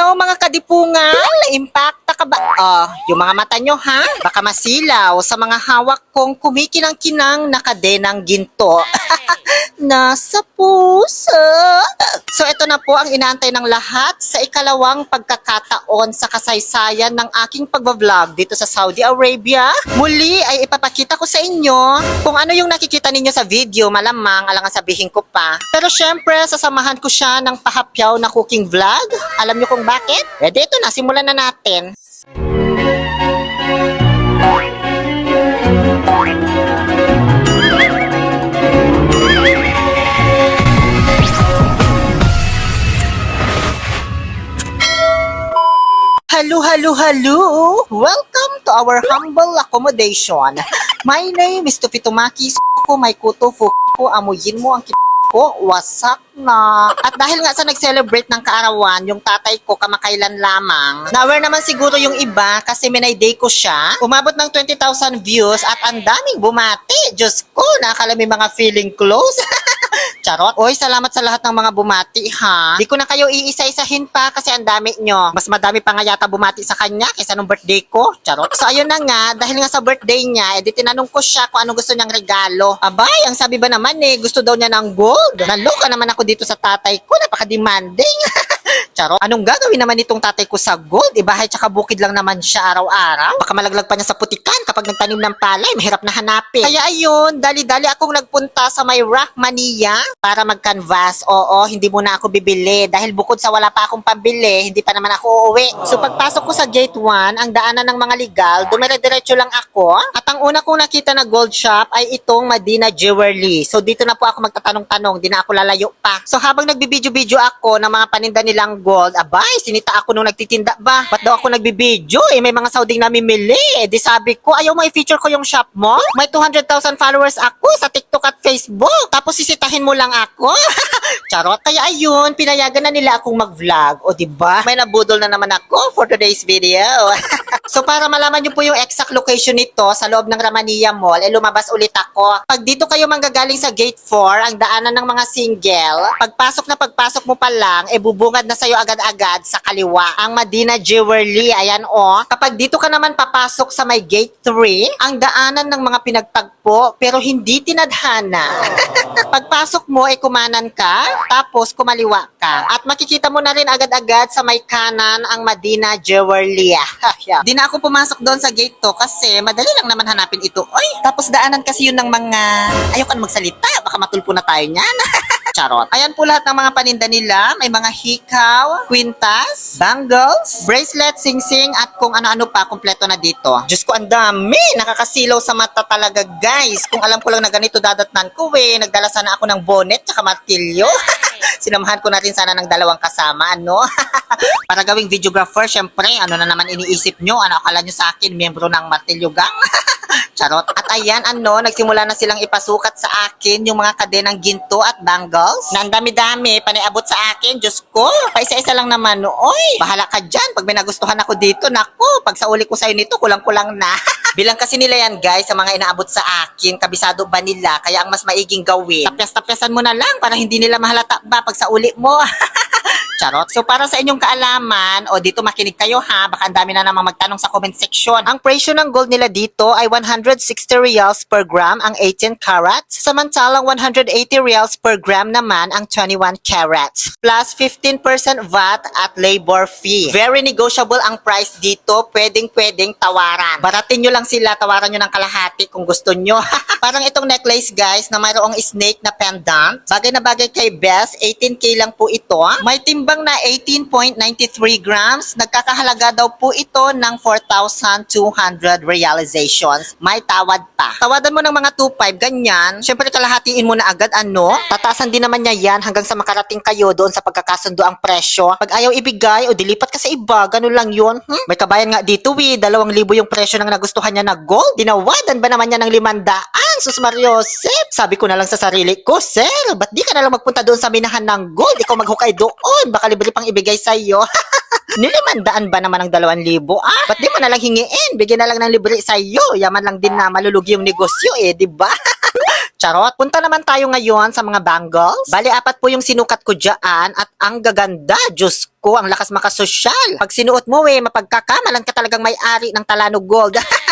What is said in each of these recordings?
Hello mga kadipungan, impacta ka ba? Ah, yung mga mata nyo ha? Baka masilaw sa mga hawak kong kumikinang-kinang na kadenang ginto. Nasa puso. So ito na po ang inaantay ng lahat sa ikalawang pagkakataon sa kasaysayan ng aking pagbablog dito sa Saudi Arabia. Muli ay ipapakita ko sa inyo kung ano yung nakikita ninyo sa video, malamang alangan sabihin ko pa. Pero syempre, sasamahan ko siya ng pahapyaw na cooking vlog. Alam niyo kung bakit? Eh, dito na, simulan na natin. Hello, hello, hello! Welcome to our humble accommodation. My name is Tufitumaki ko, may kuto, ko, amuyin mo ang ko, wasak na. At dahil nga sa nag-celebrate ng kaarawan, yung tatay ko kamakailan lamang, na-aware naman siguro yung iba kasi minayday ko siya. Umabot ng 20,000 views at ang daming bumati. Diyos ko, nakakala may mga feeling close. Charot. Oy, salamat sa lahat ng mga bumati, ha? Di ko na kayo iisa-isahin pa kasi ang dami nyo. Mas madami pa nga yata bumati sa kanya kaysa nung birthday ko. Charot. So, ayun na nga, dahil nga sa birthday niya, edi tinanong ko siya kung anong gusto niyang regalo. Abay, ang sabi ba naman eh, gusto daw niya ng gold. Naloka naman ako dito sa tatay ko, napaka-demanding. Charot. Anong gagawin naman itong tatay ko sa gold? Ibahay tsaka bukid lang naman siya araw-araw. Baka malaglag pa niya sa putikan kapag nagtanim ng palay, mahirap na hanapin. Kaya ayun, dali-dali akong nagpunta sa may Rahmania para mag-canvas. Oo, hindi muna ako bibili dahil bukod sa wala pa akong pambili, hindi pa naman ako uuwi. So pagpasok ko sa gate 1, ang daanan ng mga legal, dumire-diretso lang ako. At ang una kong nakita na gold shop ay itong Madina Jewelry. So dito na po ako magtatanong-tanong, di na ako lalayo pa. So habang nagbibidyo-video ako ng mga paninda nilang gold, abay, sinita ako nung nagtitinda ba? Ba't daw ako nagbibidyo? Eh, may mga Sauding namimili. Eh, di sabi ko, ayaw mo i-feature ko yung shop mo? May 200,000 followers ako sa TikTok at Facebook. Tapos sisitahin mo lang ako. Charot. Kaya ayun, pinayagan na nila akong mag-vlog. O, di ba? May nabudol na naman ako for today's video. so, para malaman nyo po yung exact location nito sa loob ng Ramania Mall, eh, lumabas ulit ako. Pag dito kayo manggagaling sa Gate 4, ang daanan ng mga single, pagpasok na pagpasok mo pa lang, eh, bubungad na sa'yo agad-agad sa kaliwa. Ang Madina Jewelry, ayan o. Kapag dito ka naman papasok sa may Gate 3, ang daanan ng mga pinagtagpo, pero hindi tinadhana. Pagpasok mo, eh, kumanan ka, tapos kumaliwa ka. At makikita mo na rin agad-agad sa may kanan ang Madina Jewelry. yeah. Di na ako pumasok doon sa gate to kasi madali lang naman hanapin ito. Oy, tapos daanan kasi yun ng mga... Ayoko na magsalita, baka matulpo na tayo niyan. Charot. Ayan po lahat ng mga paninda nila. May mga hikaw, kwintas, bangles, bracelet, sing-sing, at kung ano-ano pa, kompleto na dito. Diyos ko, ang dami! Nakakasilaw sa mata talaga, guys. Kung alam ko lang na ganito dadatnan ko, eh. Nagdala sana ako ng bonnet tsaka martilyo. Sinamahan ko na rin sana ng dalawang kasama, ano? Para gawing videographer, syempre, ano na naman iniisip nyo? Ano akala nyo sa akin, miyembro ng martilyo gang? Charot. At ayan, ano, nagsimula na silang ipasukat sa akin yung mga kadenang ginto at bangles. Na ang dami-dami, paniabot sa akin. Diyos ko, paisa-isa lang naman. Oy, bahala ka dyan. Pag may nagustuhan ako dito, nako, pag sa uli ko sa'yo nito, kulang-kulang na. Bilang kasi nila yan, guys, sa mga inaabot sa akin, kabisado ba nila? Kaya ang mas maiging gawin, tapyas-tapyasan mo na lang para hindi nila mahalata ba pag sa uli mo. Charot. So para sa inyong kaalaman, o dito makinig kayo ha, baka ang dami na namang magtanong sa comment section. Ang presyo ng gold nila dito ay 160 reals per gram ang 18 carats, samantalang 180 reals per gram naman ang 21 carats. Plus 15% VAT at labor fee. Very negotiable ang price dito, pwedeng-pwedeng tawaran. Baratin nyo lang sila, tawaran nyo ng kalahati kung gusto nyo. Parang itong necklace guys na mayroong snake na pendant. Bagay na bagay kay Bess, 18k lang po ito. May timbang na 18.93 grams. Nagkakahalaga daw po ito ng 4,200 realizations. May tawad pa. Tawadan mo ng mga 2.5, ganyan. Siyempre kalahatiin mo na agad ano. Tatasan din naman niya yan hanggang sa makarating kayo doon sa pagkakasundo ang presyo. Pag ayaw ibigay o dilipat ka sa iba, ganun lang yun. Hmm? May kabayan nga dito eh, 2,000 yung presyo ng nagustuhan niya na gold. Dinawadan ba naman niya ng 500? Sus Mario, Sep! Sabi ko na lang sa sarili ko, Sir, ba't di ka na lang magpunta doon sa minahan ng gold? Ikaw maghukay doon. Baka libre pang ibigay sa'yo. Nilimandaan ba naman ng 2,000? Ah, ba't di mo na lang hingiin? Bigyan na lang ng libre sa'yo. Yaman lang din na malulugi yung negosyo eh, di ba? Charot. Punta naman tayo ngayon sa mga bangles. Bali, apat po yung sinukat ko dyan at ang gaganda. Diyos ko, ang lakas makasosyal. Pag sinuot mo eh, mapagkakamalan ka talagang may-ari ng Talano Gold.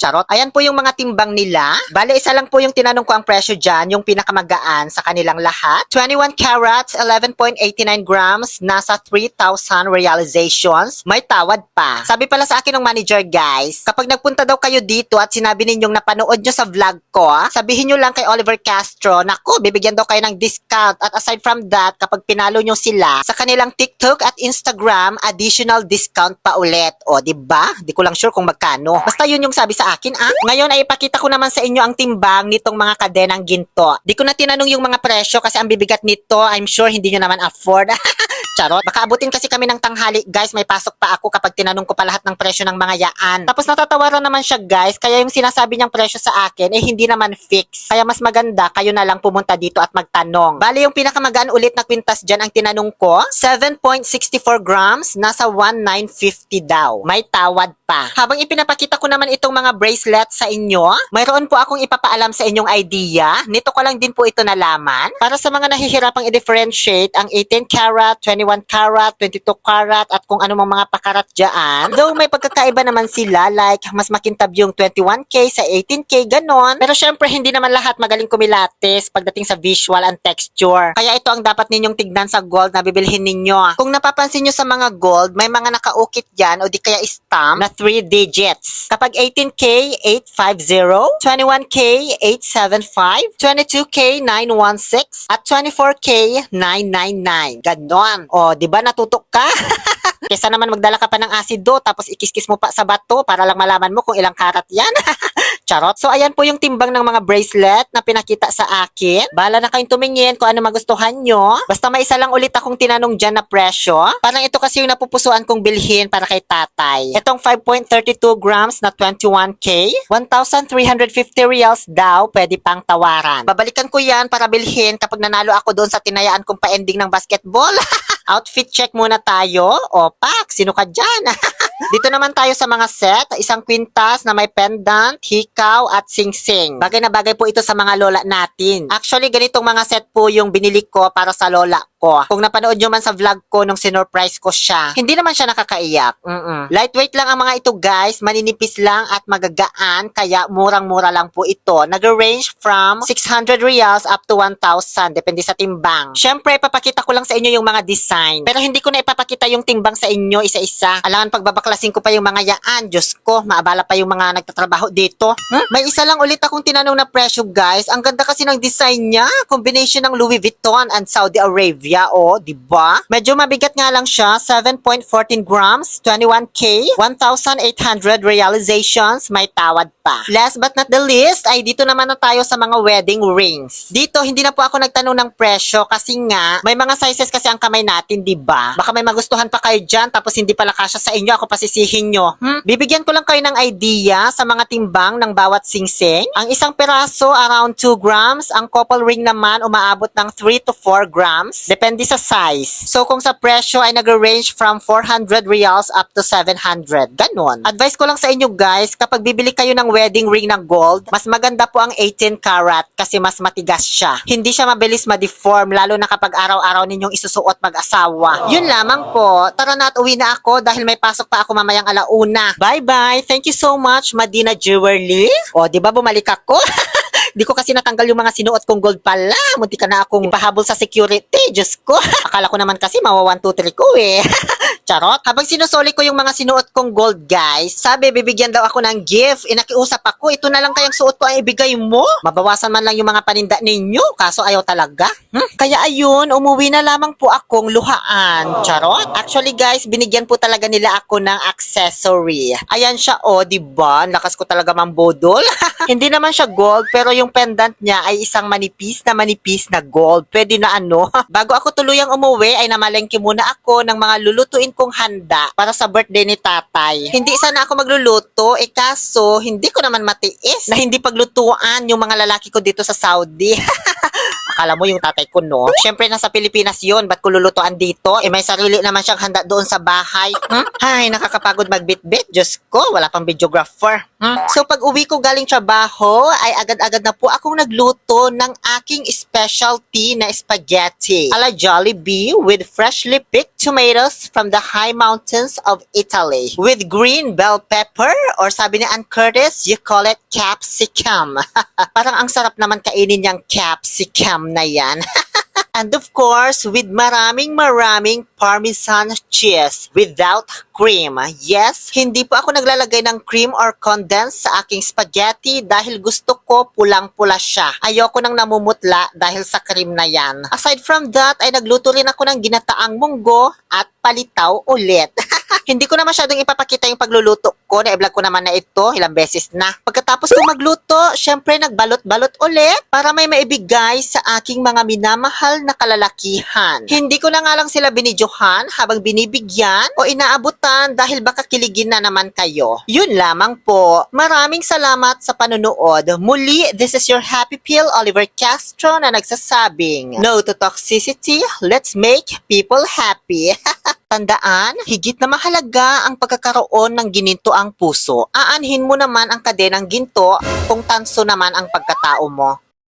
Charot. Ayan po yung mga timbang nila. Bale, isa lang po yung tinanong ko ang presyo dyan, yung pinakamagaan sa kanilang lahat. 21 carats, 11.89 grams, nasa 3,000 realizations. May tawad pa. Sabi pala sa akin ng manager, guys, kapag nagpunta daw kayo dito at sinabi ninyong napanood nyo sa vlog ko, ah, sabihin nyo lang kay Oliver Castro, nako, bibigyan daw kayo ng discount. At aside from that, kapag pinalo nyo sila sa kanilang TikTok at Instagram, additional discount pa ulit. O, di ba? Di ko lang sure kung magkano. Basta yun yung sabi sa akin, ah. Ngayon ay ipakita ko naman sa inyo ang timbang nitong mga kadenang ginto. Di ko na tinanong yung mga presyo kasi ang bibigat nito, I'm sure hindi nyo naman afford. Charot. Baka abutin kasi kami ng tanghali. Guys, may pasok pa ako kapag tinanong ko pa lahat ng presyo ng mga yaan. Tapos natatawaran naman siya, guys. Kaya yung sinasabi niyang presyo sa akin, eh hindi naman fix. Kaya mas maganda, kayo na lang pumunta dito at magtanong. Bali, yung pinakamagaan ulit na kwintas dyan, ang tinanong ko, 7.64 grams, nasa 1,950 daw. May tawad pa. Habang ipinapakita ko naman itong mga bracelet sa inyo, mayroon po akong ipapaalam sa inyong idea. Nito ko lang din po ito nalaman. Para sa mga nahihirapang i-differentiate ang 18 karat, 21 karat, 22 karat, at kung ano mga pakarat dyan. Though may pagkakaiba naman sila, like mas makintab yung 21K sa 18K, ganon. Pero syempre, hindi naman lahat magaling kumilates pagdating sa visual and texture. Kaya ito ang dapat ninyong tignan sa gold na bibilhin ninyo. Kung napapansin nyo sa mga gold, may mga nakaukit dyan o di kaya stamp na 3 digits. Kapag 18K, 850, 21K, 875, 22K, 916, at 24K, 999. Ganon. O, di ba natutok ka? Kesa naman magdala ka pa ng asido tapos ikiskis mo pa sa bato para lang malaman mo kung ilang karat yan. Charot. So, ayan po yung timbang ng mga bracelet na pinakita sa akin. Bala na kayong tumingin kung ano magustuhan nyo. Basta may isa lang ulit akong tinanong dyan na presyo. Parang ito kasi yung napupusuan kong bilhin para kay tatay. Itong 5.32 grams na 21K, 1,350 reals daw pwede pang tawaran. Babalikan ko yan para bilhin kapag nanalo ako doon sa tinayaan kong pa-ending ng basketball. Outfit check muna tayo. O, sino ka dyan? Dito naman tayo sa mga set. Isang kwintas na may pendant, hikaw, at sing-sing. Bagay na bagay po ito sa mga lola natin. Actually, ganitong mga set po yung binili ko para sa lola ko. Kung napanood nyo man sa vlog ko nung sinurprise ko siya, hindi naman siya nakakaiyak. Mm-mm. Lightweight lang ang mga ito guys, maninipis lang at magagaan, kaya murang-mura lang po ito. Nag-range from 600 reals up to 1,000, depende sa timbang. Siyempre, papakita ko lang sa inyo yung mga design. Pero hindi ko na ipapakita yung timbang sa inyo isa-isa. Alangan pagbabaklasin ko pa yung mga yaan. Diyos ko, maabala pa yung mga nagtatrabaho dito. Hmm? May isa lang ulit akong tinanong na presyo guys. Ang ganda kasi ng design niya. Combination ng Louis Vuitton and Saudi Arabia. O, di ba? Medyo mabigat nga lang siya. 7.14 grams, 21K, 1,800 realizations. May tawad pa. Last but not the least, ay dito naman na tayo sa mga wedding rings. Dito, hindi na po ako nagtanong ng presyo kasi nga, may mga sizes kasi ang kamay natin, di ba? Baka may magustuhan pa kayo dyan tapos hindi pala kasya sa inyo, ako pasisihin nyo. Hmm? Bibigyan ko lang kayo ng idea sa mga timbang ng bawat singsing. Ang isang peraso, around 2 grams. Ang couple ring naman, umaabot ng 3 to 4 grams. Depende sa size. So, kung sa presyo ay nag-range from 400 reals up to 700. Ganon. Advice ko lang sa inyo guys, kapag bibili kayo ng wedding ring na gold, mas maganda po ang 18 karat kasi mas matigas siya. Hindi siya mabilis ma-deform, lalo na kapag araw-araw ninyong isusuot mag-asawa. Yun lamang po. Tara na at uwi na ako dahil may pasok pa ako mamayang alauna. Bye-bye! Thank you so much, Madina Jewelry. O, di ba bumalik ako? Di ko kasi natanggal yung mga sinuot kong gold pala. Munti ka na akong ipahabol sa security. Diyos ko. Akala ko naman kasi mawa 1, 2, 3 ko eh. Charot. Habang sinusoli ko yung mga sinuot kong gold, guys, sabi bibigyan daw ako ng gift. Inakiusap ako, ito na lang kayang suot ko ang ibigay mo. Mabawasan man lang yung mga paninda ninyo, kaso ayaw talaga. Hmm? Kaya ayun, umuwi na lamang po akong luhaan. Charot. Actually, guys, binigyan po talaga nila ako ng accessory. Ayan siya, oh, di ba? Lakas ko talaga mambodol. Hindi naman siya gold, pero yung pendant niya ay isang manipis na manipis na gold. Pwede na ano. Bago ako tuluyang umuwi, ay namalengke muna ako ng mga lulutuin kong handa para sa birthday ni tatay. Hindi sana ako magluluto, eh kaso hindi ko naman matiis na hindi paglutuan yung mga lalaki ko dito sa Saudi. Akala mo yung tatay ko, no? Siyempre, nasa Pilipinas yon Ba't ko lulutuan dito? Eh, may sarili naman siyang handa doon sa bahay. Hmm? Ay, nakakapagod magbitbit. Diyos ko, wala pang videographer. Hmm? So pag uwi ko galing trabaho, ay agad-agad na po akong nagluto ng aking specialty na spaghetti ala Jollibee with freshly picked tomatoes from the high mountains of Italy with green bell pepper or sabi ni Ann Curtis, you call it capsicum. Parang ang sarap naman kainin yung capsicum na yan. And of course, with maraming maraming parmesan cheese without cream. Yes, hindi po ako naglalagay ng cream or condensed sa aking spaghetti dahil gusto ko pulang-pula siya. Ayoko nang namumutla dahil sa cream na yan. Aside from that, ay nagluto rin ako ng ginataang munggo at palitaw ulit. hindi ko na masyadong ipapakita yung pagluluto ko. Na-vlog ko naman na ito ilang beses na. Pagkatapos ko magluto, syempre nagbalot-balot ulit para may maibigay sa aking mga minamahal na kalalakihan. Hindi ko na nga lang sila binidyohan habang binibigyan o inaabutan dahil baka kiligin na naman kayo. Yun lamang po. Maraming salamat sa panunood. Muli, this is your Happy Pill Oliver Castro na nagsasabing, No to toxicity, let's make people happy. Tandaan, higit na mahalaga ang pagkakaroon ng gininto ang puso. Aanhin mo naman ang kadenang ginto kung tanso naman ang pagkatao mo.